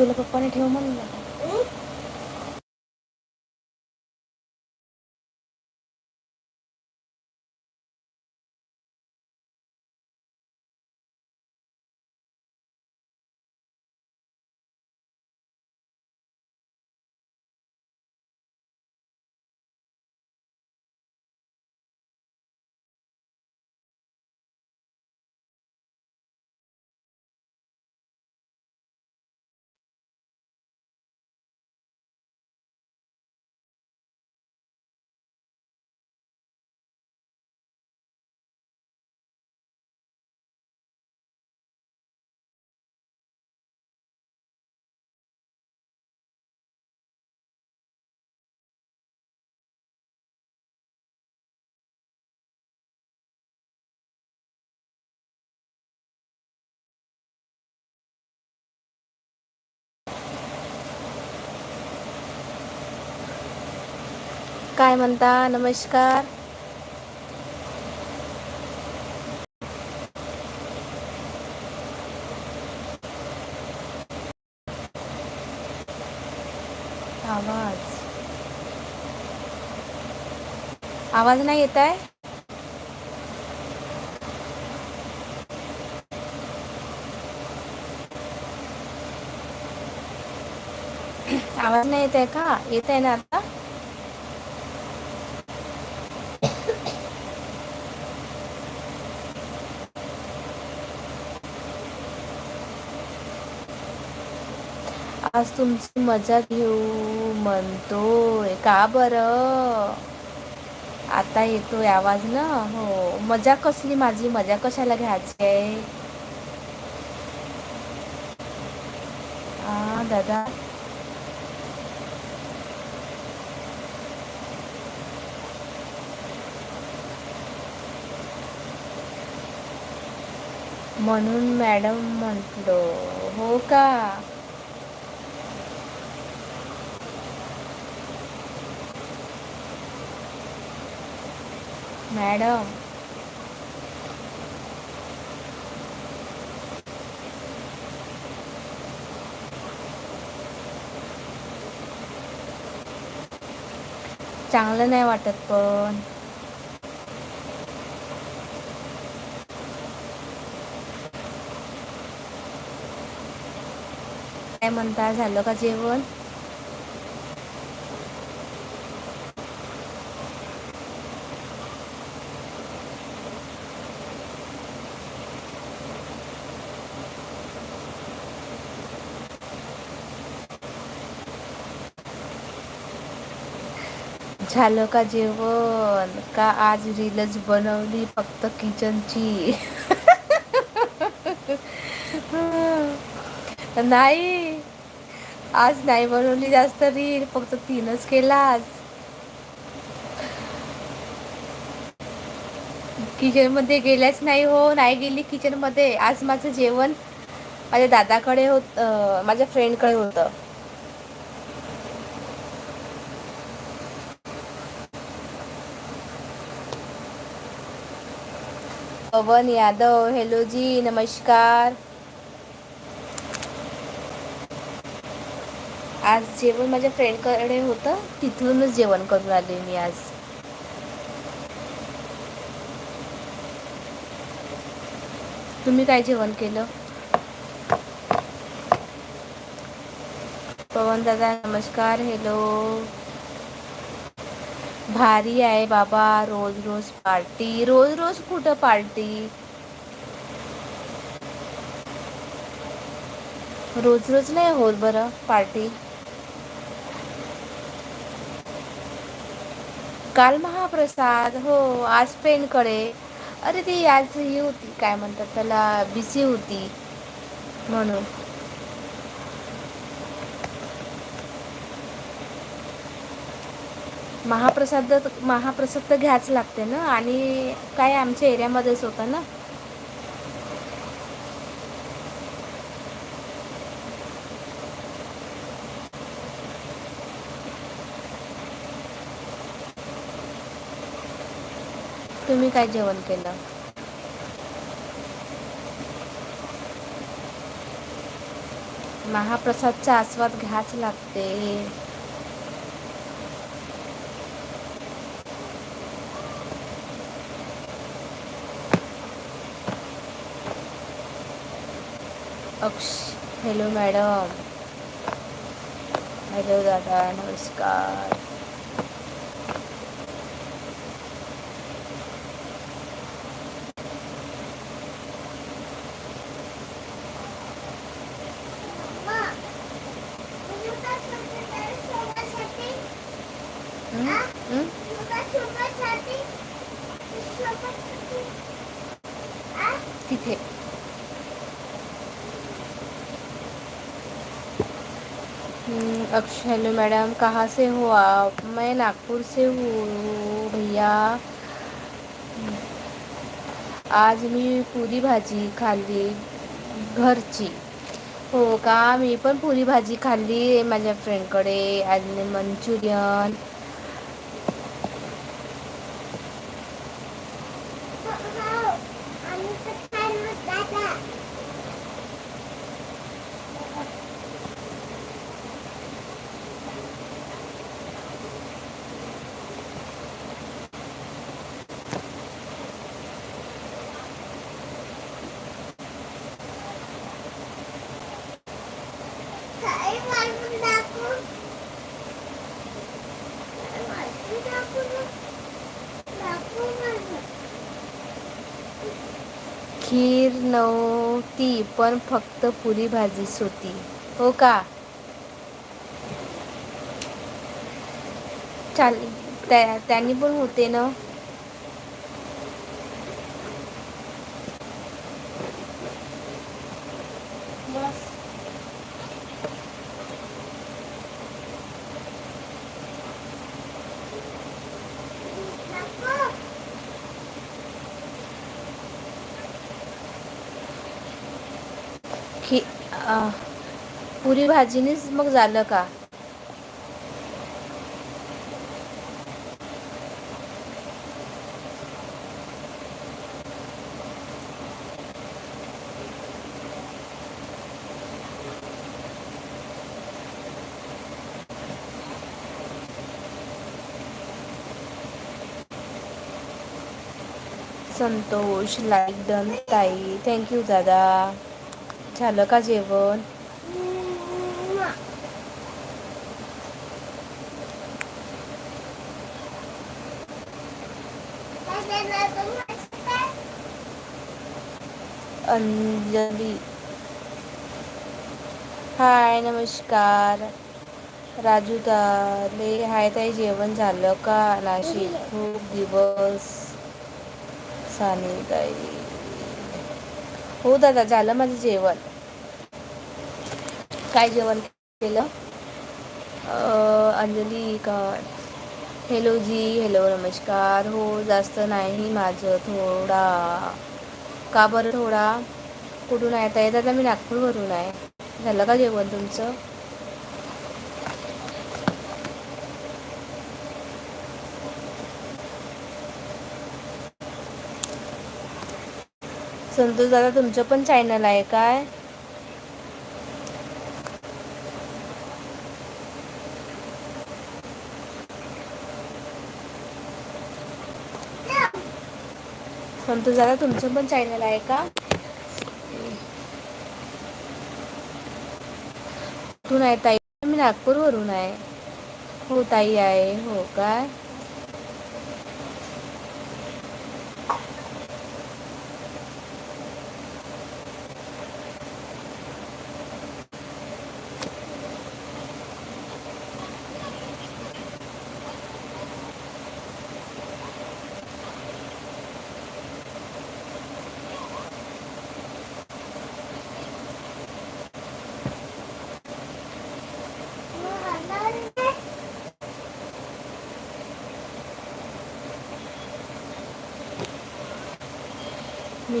तुला पप्पाने ठेव म्हणलं काय म्हणता? नमस्कार. आवाज. आवाज नाही येत आहे? आवाज नाही येत आहे का? येत आहे ना आता? आज तुमची मजा घेऊ म्हणतोय. का बरं? आता येतोय आवाज ना? हो. मजा कसली माझी? मजा कशाला घ्यायची आहे? हा दादा. म्हणून मॅडम म्हटलो हो का? मॅडम. चांगलं नाही वाटत पण. काय म्हणता झालं का जेवण? झालं का जेवण? का आज रीलच बनवली फक्त किचनची नाही. आज नाही बनवली जास्त रील फक्त तीनच केला आज. किचनमध्ये गेल्याच नाही हो नाही गेली किचनमध्ये आज माझं जेवण माझ्या दादाकडे होत माझ्या फ्रेंडकडे होतं. पवन यादव हेलो जी नमस्कार. आज जेवण माझ्या फ्रेंडकडे होतं तिथूनच जेवण करून आले मी आज. तुम्ही काय जेवण केलं? पवन दादा नमस्कार हॅलो. भारी आहे बाबा. रोज रोज पार्टी रोज रोज कुठं पार्टी? रोज रोज नाही होत बरं पार्टी. काल महाप्रसाद हो आज पेनकडे अरे ती आज ही होती काय म्हणतात त्याला बिसी होती म्हणून. महाप्रसाद महाप्रसाद तर घ्यायच लागते ना? आणि काय आमच्या एरियामध्येच होतं ना? तुम्ही काय जेवण केलं? महाप्रसादचा आस्वाद घ्याच लागते. अक्ष. हॅलो मॅडम हॅलो दादा. नमस्कार. हेलो मैडम, कहाँ से हो आप? मैं नागपुर से हूँ भैया। आज मी पुरी भाजी खाली घर की हो का? मी पण पुरी भाजी खाल्ली माझ्या फ्रेंडकडे आज मंचुरियन खीर नव्हती पण फक्त पुरी भाजीच होती. हो का? चालेल. त्या त्यांनी पण होते ना? पुरी भाजीनीच मग झालं का? संतोष लाईक डन ताई. थँक्यू दादा. झालं का जेवण? अंजली. हाय नमस्कार. राजू दाले हाय ताई जेवण झालं का? नाशिक. खूप दिवस सानिताई हो दादा झालं माझं जेवण. काय जेवण केलं? अंजली का? हॅलो जी हॅलो नमस्कार. हो जास्त नाही माझं थोडा का बरं थोडा कुठून आहे? ताई दादा मी नागपूरवरून आहे. झालं का जेवण तुमचं? संतोष दादा तुमचं पण चॅनल आहे काय? संतोष दादा तुमचं पण चॅनल आहे का? कुठून आहे ताई? मी नागपूरवरून आहे. हो ताई आहे. हो काय?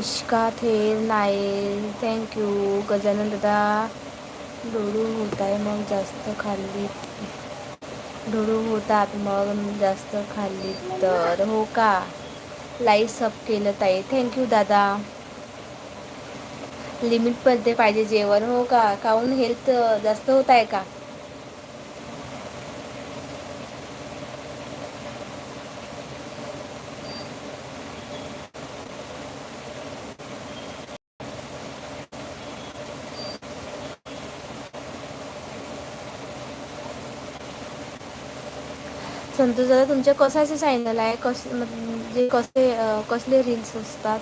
इश्का थेर नाईल थँक्यू गजानन दादा डोळू होत आहे मग जास्त खाल्ली. डोळू होतात मग जास्त खाल्ली. तर हो का? लाइट सब केलं ताई. थँक्यू दादा. लिमिटमध्ये पाहिजे जेवण. हो का? काहून हेल्थ जास्त होत आहे का? संतोष दादा तुमच्या कसाचे चॅनल आहे? कस म्हणजे कसे कसले रील्स असतात?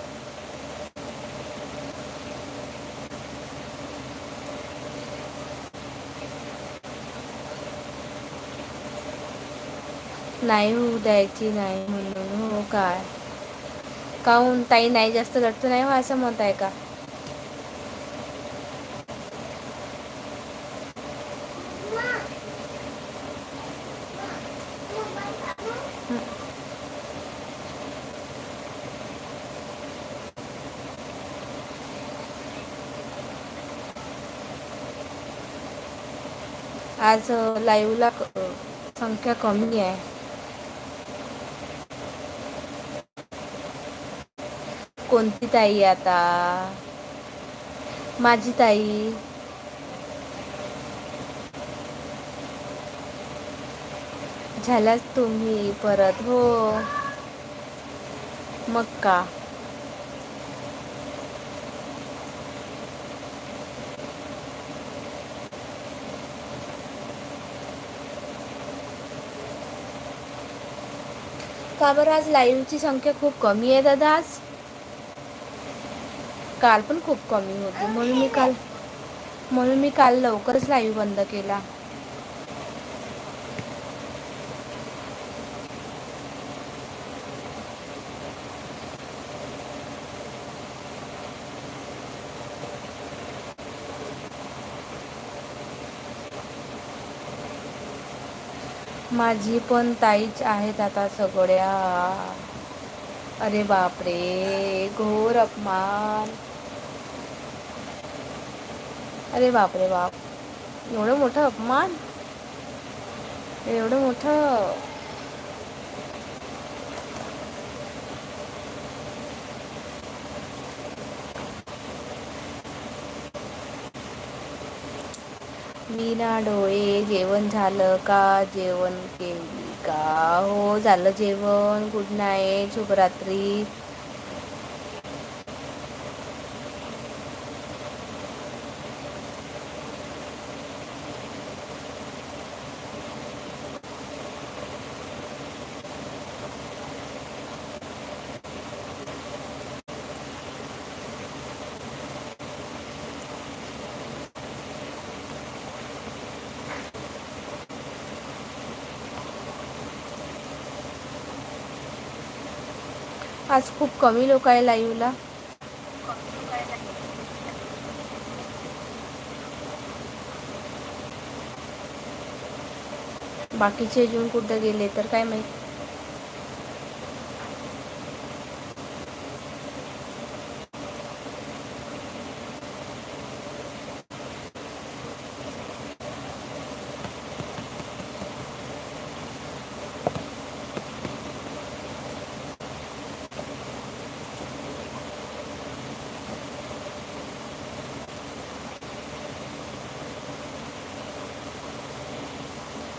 नाही होऊ द्यायची नाही म्हणून. हो काय? काऊन ताई नाही जास्त लढत नाही असं मत आहे का? आज लाईव्हला संख्या कमी आहे. कोणती ताई आता? माझी ताई. झालाच तुम्ही परत? हो. मग का का बरं आज लाईव्हची संख्या खूप कमी आहे दादा आज. काल पण खूप कमी होती. म्हणून मी काल म्हणून मी काल लवकरच लाईव्ह बंद केला. माझी पण ताईच आहेत आता सगळ्या. अरे बापरे घोर अपमान. अरे बापरे बाप एवढं मोठं अपमान? एवढं मोठं? मीना डोळे जेवण झालं का? जेवण केली का? हो झालं जेवण. गुड नाईट शुभरात्री आज खूप कमी लोक आहे लाईव्हला. बाकीचे अजून कुठं गेले तर काय माहीत?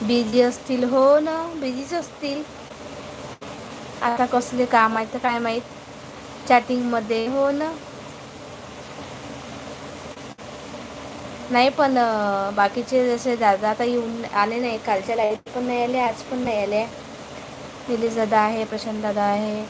बिझी असतील. हो ना बिझीच असतील. आता कसले काम आहे तर काय माहीत? चॅटिंगमध्ये हो ना. नाही पण बाकीचे जसे दादा आता येऊन आले नाही कालच्या लाइट पण नाही आले आज पण नाही आले निलेश दादा आहे प्रशांत दादा आहे.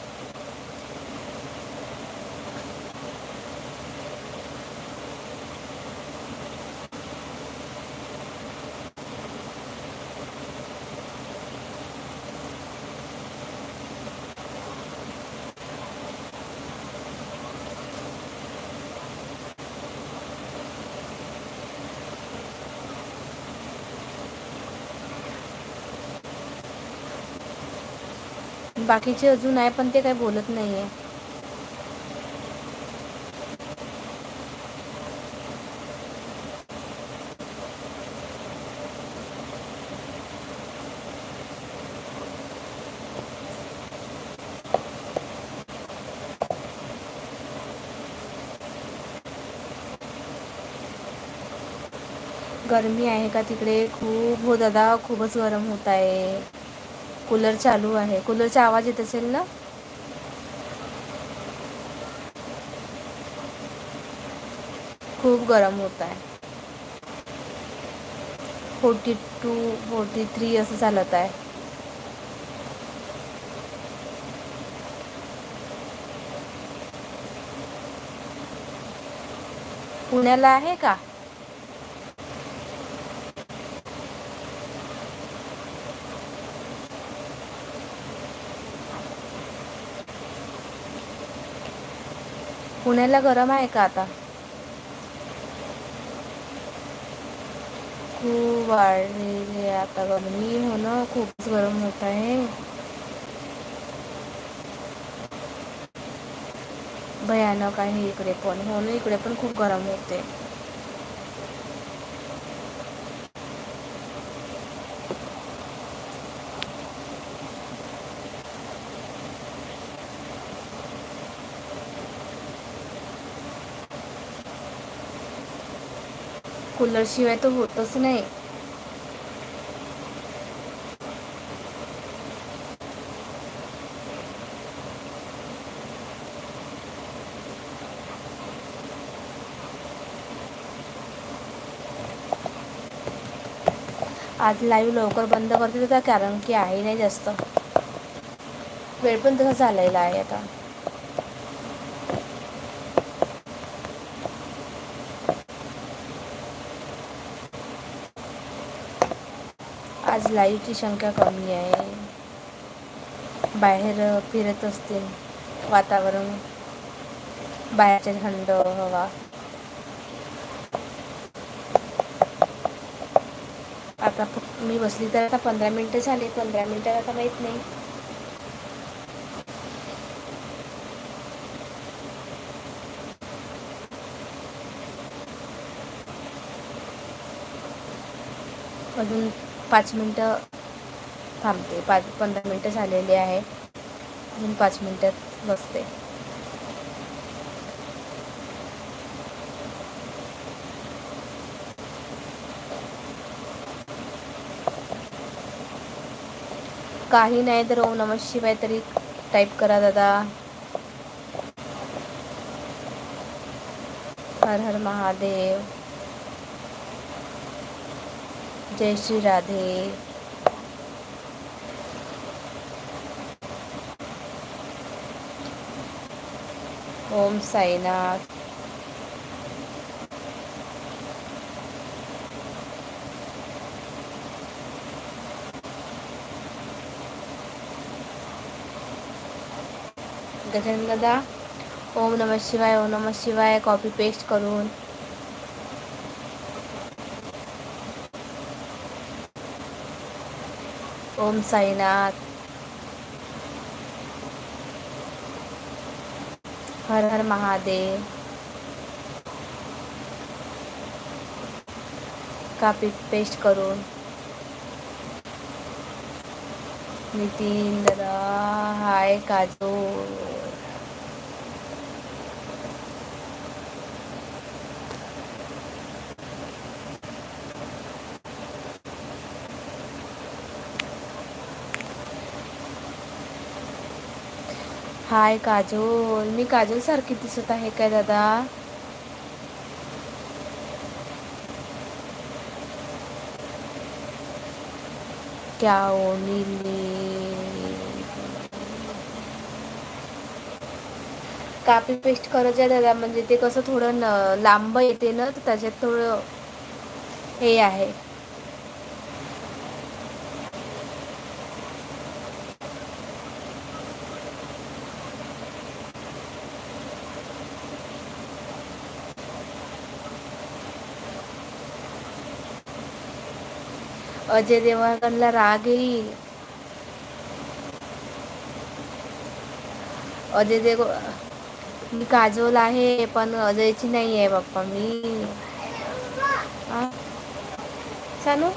बाकीचे अजून आहे पण ते काही बोलत नाही आहे गरमी आहे का तिकडे? खूप हो दादा खूपच गरम होत आहे. कूलर चालू आहे. कूलरचा आवाज येत असेल ना? खूप गरम होत आहे. फोर्टी टू फोर्टी थ्री असं चालत आहे. पुण्याला आहे का? पुण्याला गरम आहे का आता? खूप वाढलेली आहे आता गरमी. होणं खूपच गरम होत आहे. भयानक आहे इकडे पण. हो ना इकडे पण खूप गरम होते. कूलर शिवाय तर होतच नाही. आज लाईव्ह लवकर बंद करते तर कारण की आहे नाही जास्त. वेळ पण तसा झालेला आहे आता. आज लाईव्हची संख्या कमी आहे. बाहेर फिरत असते वातावरण. बाहेरचे थंड हवा. आता मी बसली तर आता पंधरा मिनटं झाले. पंधरा मिनटात आता माहीत नाही. अजून पाच मिनटं थांबते. पाच पंधरा मिनटं झालेली आहे. अजून पाच मिनटात बसते. काही नाही तर ओम नम शिवाय तरी टाईप करा दादा. हर हर महादेव. जय श्री राधे. ओम साईनाथ. गजानन दादा ओम नमः शिवाय ओम नमः शिवाय कॉपी पेस्ट करून. ओम साईनाथ. हर हर महादेव. कापी पेस्ट करून. नितीन दादा हाय काजू हाय काजोल मी काजोल सारखी दिसत आहे काय दादा? क्या ओ कापी पेस्ट करायचं आहे दादा म्हणजे ते कसं थोडं लांब येते ना तर त्याच्यात थोडं हे आहे. अजय देवगणला राग येईल. अजय देव मी काजोल आहे पण अजयची नाही आहे बाप्पा मी. सानू?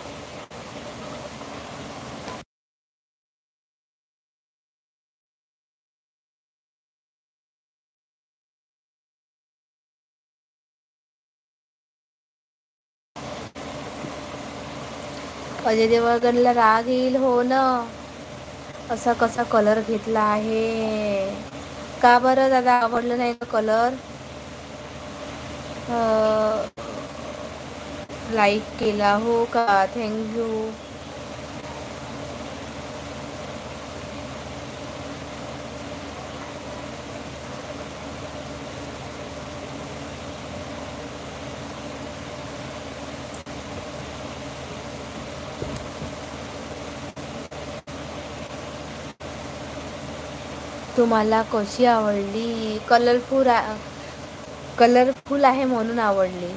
अजय देवगणला राग येईल हो ना? असा कसा कलर घेतला आहे? का बरं दादा आवडलं नाही का कलर लाईक केला हो का? थँक्यू तुम्हाला कशी आवडली? कलरफुल कलरफुल आहे म्हणून आवडली.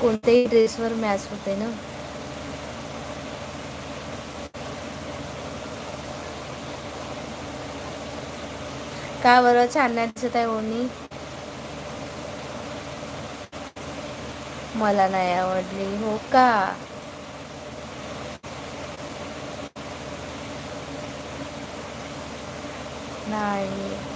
कोणत्याही ड्रेसवर मॅच होते ना? का बरं छान दिसत आहे ओढणी मला नाही आवडली. हो का? नाही